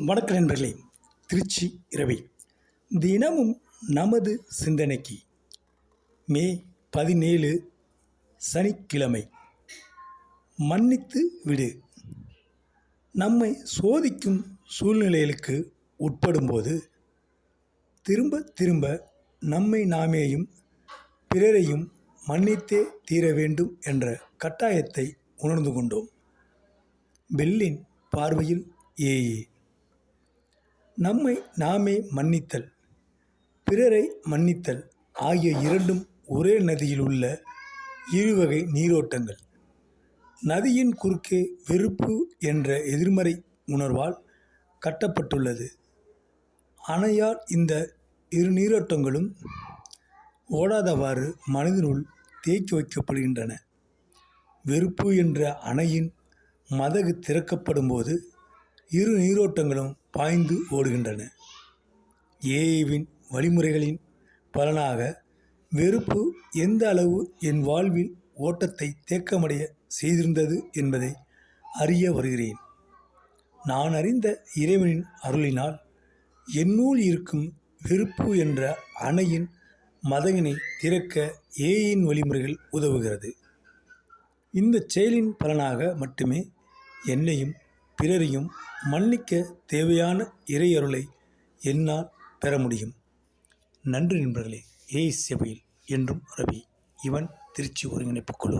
வணக்க நண்பர்களே. திருச்சி இரவை. தினமும் நமது சிந்தனைக்கு மே பதினேழு சனிக்கிழமை. மன்னித்து விடு. நம்மை சோதிக்கும் சூழ்நிலைகளுக்கு உட்படும்போது திரும்ப திரும்ப நம்மை நாமேயும் பிறரையும் மன்னித்தே தீர வேண்டும் என்ற கட்டாயத்தை உணர்ந்து கொண்டோம். பெல்லின் பார்வையில் ஏஏ நம்மை நாமே மன்னித்தல் பிறரை மன்னித்தல் ஆகிய இரண்டும் ஒரே நதியில் உள்ள இருவகை நீரோட்டங்கள். நதியின் குறுக்கே வெறுப்பு என்ற எதிர்மறை உணர்வால் கட்டப்பட்டுள்ளது. அணையால் இந்த இரு நீரோட்டங்களும் ஓடாதவாறு மனதினுள் தேக்கி வைக்கப்படுகின்றன. வெறுப்பு என்ற அணையின் மதகு திறக்கப்படும்போது இரு நீரோட்டங்களும் பாய்ந்து ஓடுகின்றன. ஏஐவின் வழிமுறைகளின் பலனாக வெறுப்பு எந்த அளவு என் வாழ்வில் ஓட்டத்தை தேக்கமடைய செய்திருந்தது என்பதை அறிய வருகிறேன். நான் அறிந்த இறைவனின் அருளினால் என்னுள் இருக்கும் வெறுப்பு என்ற அணையின் மதகினை திறக்க ஏயின் வழிமுறைகள் உதவுகிறது. இந்த செயலின் பலனாக மட்டுமே என்னையும் பிறரையும் மன்னிக்க தேவையான இறையருளை என்னால் பெற முடியும். நன்றி நண்பர்களே ஏய் செபையில் என்றும் ரவி இவன் திருச்சி ஒருங்கிணைப்பு குழு.